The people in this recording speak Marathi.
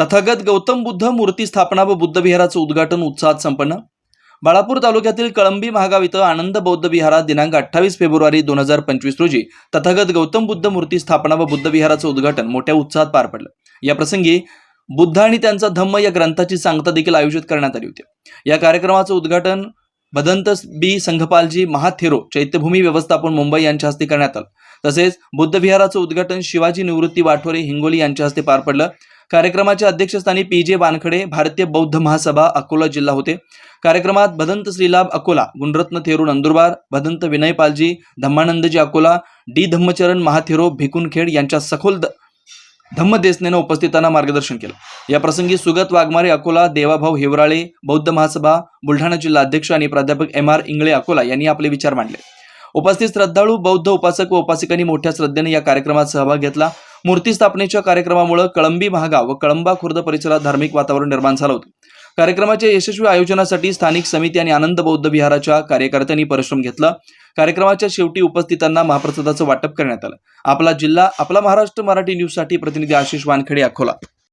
तथागत गौतम बुद्ध मूर्ती स्थापना व बुद्ध विहाराचं उद्घाटन उत्साहात संपन्न. बाळापूर तालुक्यातील कळंबी महागाव इथं आनंद बौद्ध विहारात दिनांक अठ्ठावीस फेब्रुवारी दोन हजार पंचवीस रोजी तथागत गौतम बुद्ध मूर्ती स्थापना व बुद्ध विहाराचं उद्घाटन मोठ्या उत्साहात पार पडलं. या प्रसंगी बुद्ध आणि त्यांचा धम्म या ग्रंथाची सांगता देखील आयोजित करण्यात आली होती. या कार्यक्रमाचं उद्घाटन भदंत बी संघपालजी महाथेरो चैत्यभूमी व्यवस्थापन मुंबई यांच्या हस्ते करण्यात आलं. तसेच बुद्ध विहाराचं उद्घाटन शिवाजी निवृत्ती वाठोरे हिंगोली यांच्या हस्ते पार पडलं. कार्यक्रमाच्या अध्यक्षस्थानी पी जे वानखडे भारतीय बौद्ध महासभा अकोला जिल्हा होते. कार्यक्रमात भदंत श्रीलाभ अकोला गुणरत्न थेरू नंदुरबार भदंत विनय पालजी धम्मानंदजी अकोला डी धम्मचरण महाथेरो भिकुनखेड यांच्या सखोल द- धम्मदेसनेनं उपस्थितांना मार्गदर्शन केलं. या प्रसंगी सुगत वाघमारे अकोला देवाभाऊ हेवराळे बौद्ध महासभा बुलढाणा जिल्हा अध्यक्ष आणि प्राध्यापक एम आर इंगळे अकोला यांनी आपले विचार मांडले. उपस्थित श्रद्धाळू बौद्ध उपासक व उपासिकांनी मोठ्या श्रद्धेने या कार्यक्रमात सहभाग घेतला. मूर्ती स्थापनेच्या कार्यक्रमामुळे कळंबी भागा व कळंबा खुर्द परिसरात धार्मिक वातावरण निर्माण झालं होतं. कार्यक्रमाच्या यशस्वी आयोजनासाठी स्थानिक समिती आणि आनंद बौद्ध विहाराच्या कार्यकर्त्यांनी परिश्रम घेतला. कार्यक्रमाच्या शेवटी उपस्थितांना महाप्रसादाचं वाटप करण्यात आलं. आपला जिल्हा आपला महाराष्ट्र मराठी न्यूजसाठी प्रतिनिधी आशिष वानखेडे अकोला